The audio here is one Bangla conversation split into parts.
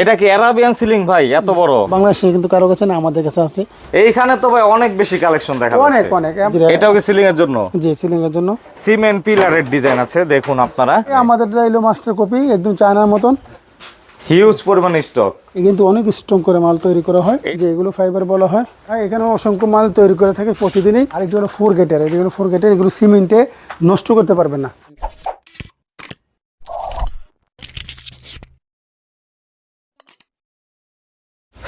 এটা কি অ্যারাবিয়ান সিলিং ভাই? এত বড়। বাংলাদেশে কিন্তু কারও কাছে না আমাদের কাছে আছে। এইখানে তো ভাই অনেক বেশি কালেকশন দেখা অনেক যাচ্ছে অনেক এটাও কি সিলিং এর জন্য? জি সিলিং এর জন্য। সিমেন্ট পিলারের ডিজাইন আছে দেখুন আপনারা। আমাদের এলো মাস্টার কপি একদম চায়নার মতন। হিউজ পরিমাণ স্টক কিন্তু অনেক স্ট্রং করে মাল তৈরি করা হয় যে এগুলো ফাইবার বলা হয়। এখানে অসংখ্য মাল তৈরি করে থাকে প্রতিদিনই। আর এটি হলো ফোর গেটের এটি হলো ফোর গেটের এগুলো সিমেন্টে নষ্ট করতে পারবেন না।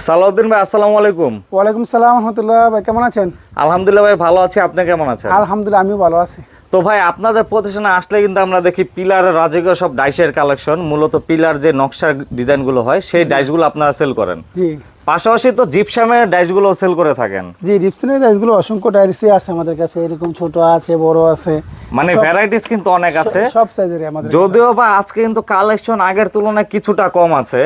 সালাউদ্দিন ভাই আসসালামু আলাইকুম। ওয়ালাইকুম সালাম রহমতুল্লাহ ভাই কেমন আছেন? আলহামদুলিল্লাহ ভাই ভালো আছি। আপনি কেমন আছেন? আলহামদুলিল্লাহ আমিও ভালো আছি। তো ভাই আপনাদের প্রতিষ্ঠানে আসলে কিন্তু আমরা দেখি পিলার রাজকীয় সব ডাইসের কালেকশন মূলত পিলার যে নকশার ডিজাইনগুলো হয় সেই ডাইসগুলো আপনারা সেল করেন। জি। পাশাপাশি তো জিপসামের ডাইসগুলো সেল করে থাকেন। জি ডিপসনের রাইসগুলো অসংখ্য ডাইরিসই আছে আমাদের কাছে এরকম ছোট আছে বড় আছে। মানে ভ্যারাইটিস কিন্তু অনেক আছে। সব সাইজেরই আমাদের যদিও বা আজকে কিন্তু কালেকশন আগের তুলনায় কিছুটা কম আছে।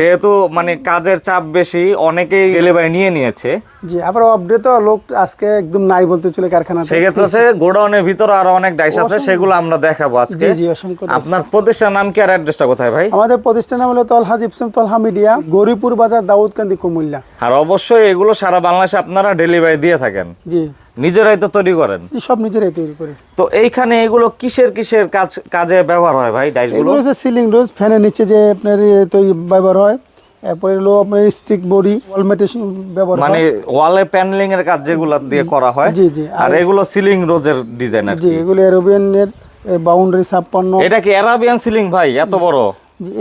যেহেতু মানে কাজের চাপ বেশি অনেকেই ডেলিভারি নিয়ে নিয়েছে। জি আবার আপডেট লোক আজকে একদম নাই বলতে চলে কারখানাতে। সেক্ষেত্রে হচ্ছে গোডাউনের ভিতরে আরও অনেক ডাইস আছে সেগুলো আমরা দেখাবো আজকে। জি জি অসংখ্য। আপনার প্রতিষ্ঠানের নাম কি আর অ্যাড্রেসটা কোথায় ভাই? আমাদের প্রতিষ্ঠান নাম হলো তলহা জিপসম তলহা মিডিয়া গৌরীপুর বাজার দাউদকান্দি কুমিল্লা আর অবশ্যই এগুলো সারা বাংলাদেশে আপনারা ডেলিভারি দিয়ে থাকেন। জি। নিজেরাই তো তৈরি করেন। সব নিজেরাই তৈরি করি। তো এইখানে এগুলো কিসের কিসের কাজ কাজে ব্যবহার হয় ভাই ডাইসগুলো এগুলো হচ্ছে সিলিং রোজ ফ্যানের নিচে যে আপনার তৈরি ব্যবহার হয়। এরপরে হলো আপনার স্টিক বডি ওয়ালমেটেশন ব্যবহার মানে ওয়ালে প্যানেলিং এর কাজ যেগুলো দিয়ে করা হয়। জি, জি। আর এগুলো সিলিং রোজের ডিজাইন আর জি এগুলো এরোবিয়ানের বাউন্ডারি ছাপ্পান্ন। এটা কি অ্যারাবিয়ান সিলিং ভাই? এত বড়।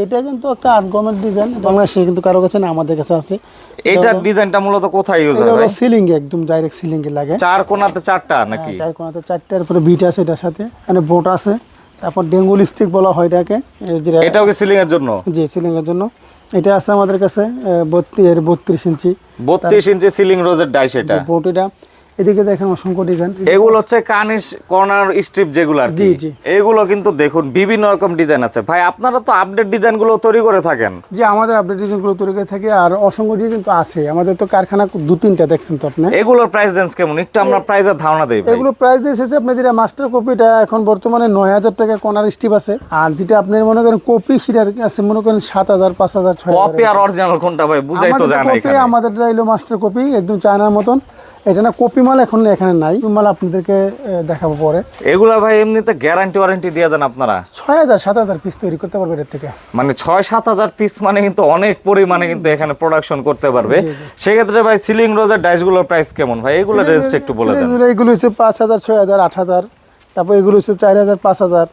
এটা কিন্তু একটা গভর্নমেন্ট ডিজাইন বাংলাদেশে কিন্তু কারও কাছে না আমাদের কাছে আছে। এটার ডিজাইনটা মূলত কোথায় ইউজ হয় সিলিং একদম ডাইরেক্ট সিলিং এ লাগে। চার কোণাতে চারটা নাকি? হ্যাঁ, চার কোনাতে চারটার পরে বিট আছে এটার সাথে এখানে বোট আছে। তারপর ডেঙ্গুল স্টিক বলা হয় এটাকে এটাও কি সিলিং এর জন্য? জি সিলিং এর জন্য। এটা আছে আমাদের কাছে বত্রিশ বত্রিশ ইঞ্চি। বত্রিশ ইঞ্চি সিলিং রোজের ডাইস এটা বোট এটা এদিকে দেখেন অসংখ্য ডিজাইন এগুলো হচ্ছে কানিস কর্নার স্ট্রিপ যেগুলো আর জি, জি। এগুলো কিন্তু দেখুন বিভিন্ন রকম ডিজাইন আছে। ভাই আপনারা তো আপডেট ডিজাইনগুলো তৈরি করে থাকেন। যে আমাদের আপডেট ডিজাইনগুলো তৈরি করে থাকে আর অসংখ্য ডিজাইন তো আছে। আমাদের তো কারখানা দু তিনটা দেখছেন তো আপনি? এগুলোর প্রাইস রেঞ্জ কেমন? একটু আমরা প্রাইসের ধারণা দেই এগুলো প্রাইস এসেছে আপনার যেটা মাস্টার কপিটা এখন বর্তমানে নয় হাজার টাকা কর্নার স্টিপ আছে। আর যেটা আপনার মনে করেন কপি সেটার আছে মনে করেন সাত হাজার পাঁচ হাজার ছয় কপি আর অরিজিনাল কোনটা ভাই? বুঝাই তো আমাদের জানা আমাদের এলো মাস্টার কপি একদম চায়নার মতন। এটা না কপি মাল এখন এখানে নাই। মাল আপনাদেরকে দেখাবো পরে। এগুলা ভাই এমনিতে গ্যারান্টি ওয়ারেন্টি দিয়ে দেন আপনারা। ছয় হাজার সাত হাজার পিস তৈরি করতে পারবে এর থেকে। মানে ছয় সাত হাজার পিস মানে কিন্তু অনেক পরিমাণে কিন্তু এখানে প্রোডাকশন করতে পারবে। সেক্ষেত্রে ভাই সিলিং রোজের ডাইসগুলোর প্রাইস কেমন ভাই? এগুলো রেঞ্জটা একটু বলে দেন। এগুলো- এগুলো হচ্ছে পাঁচ হাজার ছয় হাজার আট হাজার। তারপর এগুলো হচ্ছে চার হাজার পাঁচ হাজার।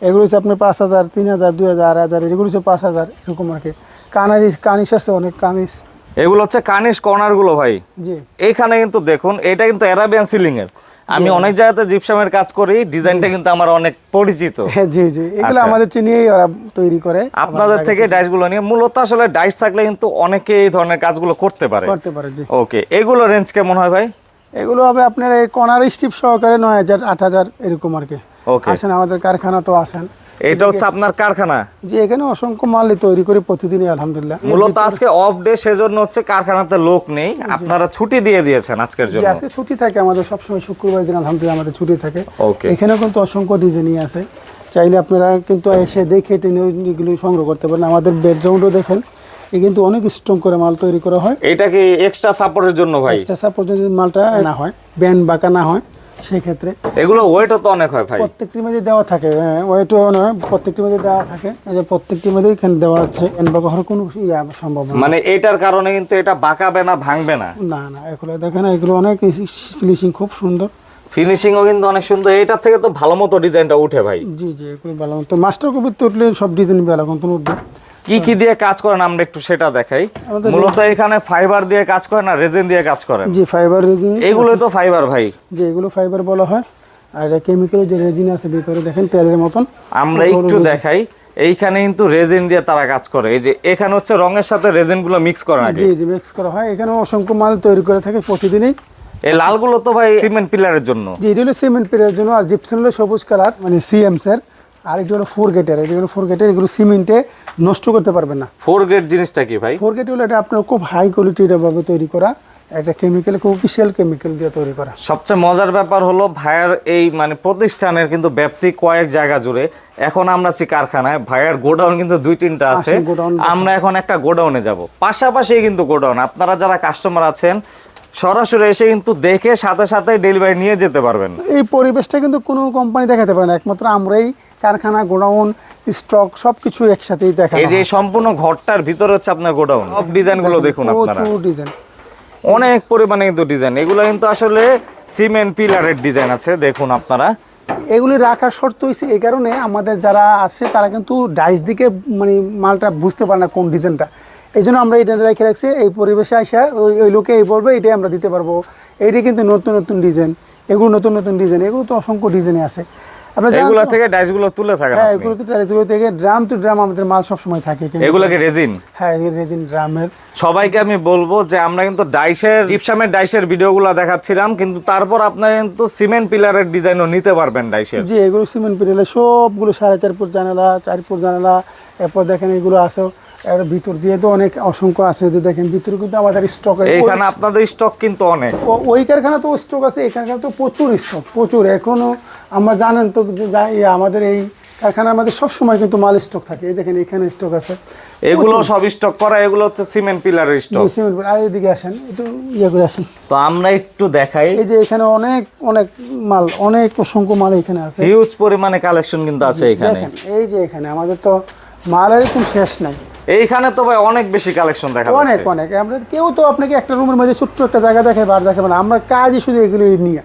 এগুলো হচ্ছে আপনি পাঁচ হাজার তিন হাজার দুই হাজার আড়াই হাজার। এগুলো হচ্ছে পাঁচ হাজার এরকম আর কি। কানারিস কানিস আছে অনেক কানিস এগুলো হচ্ছে কানিস কর্নারগুলো ভাই। এইখানে কিন্তু দেখুন এটা কিন্তু অ্যারাবিয়ান সিলিং এর। আমি অনেক জায়গাতে জিপসামের কাজ করি ডিজাইনটা কিন্তু আমার অনেক পরিচিত। হ্যাঁ জি জি। এগুলো আচ্ছা। আমাদের চিনিয়েই ওরা তৈরি করে। আপনাদের থেকে ডাইসগুলো নিয়ে মূলত আসলে ডাইস থাকলে কিন্তু অনেকে এই ধরনের কাজগুলো করতে পারে। করতে পারে জি। ওকে এগুলো রেঞ্জ কেমন হয় ভাই? এগুলো হবে আপনার এই কর্নার স্টিপ সহকারে নয় হাজার আট হাজার এরকম আর কি. আসেন আমাদের কারখানা তো আসেন। এটা হচ্ছে আপনার কারখানা? যে এখানে অসংখ্য মাল তৈরি করে প্রতিদিনই আলহামদুলিল্লাহ। মূলত আজকে অফ ডে সেজন্য হচ্ছে কারখানাতে লোক নেই। আপনারা ছুটি দিয়ে দিয়েছেন আজকের জন্য। আজকে ছুটি থাকে আমাদের সবসময় শুক্রবার দিন আলহামদুলিল্লাহ আমাদের ছুটি থাকে. এখানেও কিন্তু অসংখ্য ডিজাইনই আছে। চাইলে আপনারা কিন্তু এসে দেখে এগুলো সংগ্রহ করতে পারেন। আমাদের ব্যাকগ্রাউন্ডও দেখেন এ কিন্তু অনেক স্ট্রং করে মাল তৈরি করা হয়। এটা কি এক্সট্রা সাপোর্টের জন্য ভাই? এক্সট্রা সাপোর্ট যদি মালটা না হয় ব্যান বাঁকা না হয়। সেক্ষেত্রে এগুলো ওয়েটও তো অনেক হয় ভাই। প্রত্যেকটির মধ্যে দেওয়া থাকে হ্যাঁ ওয়েটও নয় প্রত্যেকটির মধ্যে দেওয়া থাকে। যে প্রত্যেকটির মধ্যে এখানে দেওয়া হচ্ছে হওয়ার কোনো সম্ভব না। মানে এটার কারণে কিন্তু এটা বাঁকাবে না ভাঙবে না। না না এগুলো দেখেন এগুলো অনেক ফিনিশিং খুব সুন্দর। ফিনিশিংও কিন্তু অনেক সুন্দর এটার থেকে তো ভালো মতো ডিজাইনটা উঠে ভাই। জি জি এগুলো ভালো তো মাস্টার কপি তো উঠলে সব ডিজাইন ভালো কিন্তু উঠবে। কি কি দিয়ে কাজ করেন? আমরা একটু সেটা দেখাই। মূলত এখানে ফাইবার দিয়ে কাজ করেন না রেজিন দিয়ে কাজ করেন? জি ফাইবার রেজিন এগুলো তো ফাইবার ভাই। যে এগুলো ফাইবার বলা হয়। আর এটা কেমিক্যাল যে রেজিন আছে ভিতরে দেখেন তেলের মতন। আমরা একটু দেখাই। এইখানে কিন্তু রেজিন দিয়ে তারা কাজ করে। এই যে এখানে হচ্ছে রঙের সাথে রেজিনগুলো মিক্স আগে। জি জি মিক্স করা হয়। এখানে অসংখ্য মাল তৈরি করে থাকে প্রতিদিনই। এই লালগুলো তো ভাই সিমেন্ট পিলারের জন্য। যে এটি হলো সিমেন্ট পেরের জন্য। আর জিপসন হলো সবুজ কালার মানে সিএমস এর আর এটি হলো ফোর গেটের এটি হলো ফোর গেটের এগুলো সিমেন্টে নষ্ট করতে পারবেন না। ফোর গ্রেড জিনিসটা কি ভাই? ফোর গেট হলো এটা আপনার খুব হাই কোয়ালিটির ভাবে তৈরি করা একটা কেমিক্যাল খুব অফিসিয়াল কেমিক্যাল দিয়ে তৈরি করা। সবচেয়ে মজার ব্যাপার হলো ভাইয়ার এই মানে প্রতিষ্ঠানের কিন্তু ব্যাপ্তি কয়েক জায়গা জুড়ে এখন আমরা আছি কারখানায় ভাইয়ার গোডাউন কিন্তু দুই তিনটা আছে। আমরা এখন একটা গোডাউনে যাব। পাশাপাশি কিন্তু গোডাউন আপনারা যারা কাস্টমার আছেন সরাসরি এসে কিন্তু দেখে সাথে সাথে ডেলিভারি নিয়ে যেতে পারবেন। এই পরিবেশটা কিন্তু কোনো কোম্পানি দেখাতে পারে না। একমাত্র আমরাই কারখানা গোডাউন স্টক সব কিছু একসাথেই দেখা এই যে সম্পূর্ণ ঘরটার ভিতরে হচ্ছে আপনার গোডাউন। সব ডিজাইনগুলো দেখুন আপনারা। ডিজাইন অনেক পরিমাণে কিন্তু ডিজাইন এগুলো কিন্তু আসলে সিমেন্ট পিলারের ডিজাইন আছে দেখুন আপনারা। এগুলি রাখার শর্ত হয়েছে এই কারণে আমাদের যারা আছে তারা কিন্তু ডাইস দিকে মানে মালটা বুঝতে পারে না কোন ডিজাইনটা এই জন্য আমরা এটা রেখে রাখছি এই পরিবেশে আসা ওই ওই লোকে এই বলবে এটাই আমরা দিতে পারব। এইটা কিন্তু নতুন নতুন ডিজাইন। এগুলো নতুন নতুন ডিজাইন এগুলো তো অসংখ্য ডিজাইনে আছে। এগুলো থেকে ডাইস তুলে থাকেন হ্যাঁ এগুলো তো এগুলো থেকে ড্রাম টু ড্রাম আমাদের মাল সবসময় থাকে এগুলোকে রেজিন হ্যাঁ রেজিন ড্রামের সবাইকে আমি বলব যে আমরা কিন্তু ডাইসের জিপসামের ডাইসের ভিডিওগুলো দেখাচ্ছিলাম কিন্তু তারপর আপনারা কিন্তু সিমেন্ট পিলারের ডিজাইনও নিতে পারবেন ডাইসের জি এগুলো সিমেন্ট পিরেলে সবগুলো সাড়ে চার ফুট জানালা চার ফুট জানালা এরপর দেখেন এগুলো আছে। এর ভিতর দিয়ে তো অনেক অসংখ্য আছে এই যে দেখেন ভিতরে কিন্তু আমাদের স্টক এইখানে আপনাদের স্টক কিন্তু অনেক। ওই কারখানা তো স্টক আছে এই কারখানা তো প্রচুর স্টক প্রচুর। এখনও আমরা জানেন তো যে আমাদের এই কারখানার মধ্যে সবসময় কিন্তু মাল স্টক থাকে। এই দেখেন এখানে স্টক আছে। এগুলো সব স্টক করা এগুলো হচ্ছে সিমেন্ট পিলারের স্টক সিমেন্ট আর এদিকে আসেন একটু ইয়ে করে আসেন। তো আমরা একটু দেখাই। এই যে এখানে অনেক অনেক মাল অনেক অসংখ্য মাল এখানে আছে। হিউজ পরিমাণে কালেকশন কিন্তু আছে এখানে। এই যে এখানে আমাদের তো মালের কোনো শেষ নাই। এইখানে তো ভাই অনেক বেশি কালেকশন দেখা অনেক অনেক। আমরা কেউ তো আপনাকে একটা রুমের মধ্যে ছোট্ট একটা জায়গা দেখে বার দেখে মানে আমরা কাজই শুধু এগুলো নিয়ে।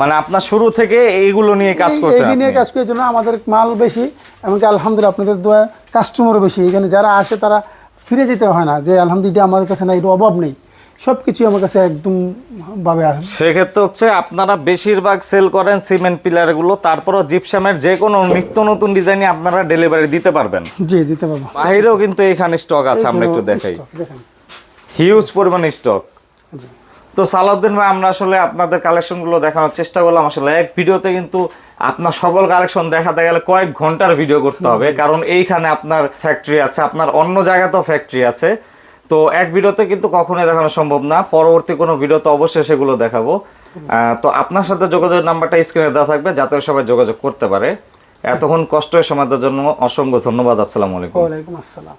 মানে আপনার শুরু থেকে এইগুলো নিয়ে কাজ করছেন এই নিয়ে কাজ করার জন্য আমাদের মাল বেশি এমনকি আলহামদুলিল্লাহ আপনাদের দোয়া কাস্টমারও বেশি। এখানে যারা আসে তারা ফিরে যেতে হয় না যে আলহামদুলিল্লাহ আমাদের কাছে না এর অভাব নেই। সব কিছু আমার কাছে একদম ভাবে আসে। সেক্ষেত্রে হচ্ছে আপনারা বেশিরভাগ সেল করেন সিমেন্ট পিলারগুলো তারপরও জিপসামের যে কোনো নিত্য নতুন ডিজাইনে আপনারা ডেলিভারি দিতে পারবেন। জি দিতে পারব। বাহিরেও কিন্তু এখানে স্টক আছে আমরা একটু দেখাই। হিউজ পরিমাণে স্টক তো সালাউদ্দিন ভাই আমরা আসলে আপনাদের কালেকশনগুলো দেখানোর চেষ্টা করলাম। আসলে এক ভিডিওতে কিন্তু আপনার সকল কালেকশন দেখাতে গেলে কয়েক ঘণ্টার ভিডিও করতে হবে কারণ এইখানে আপনার ফ্যাক্টরি আছে আপনার অন্য জায়গাতেও ফ্যাক্টরি আছে। তো এক ভিডিওতে কিন্তু কখনোই দেখানো সম্ভব না। পরবর্তী কোনো ভিডিওতে অবশ্যই সেগুলো দেখাবো। তো আপনার সাথে যোগাযোগ নাম্বারটা স্ক্রিনে দেওয়া থাকবে, যাতে সবাই যোগাযোগ করতে পারে। এতক্ষণ কষ্টের সময় জন্য অসংখ্য ধন্যবাদ। আসসালামু আলাইকুম। আসসালাম।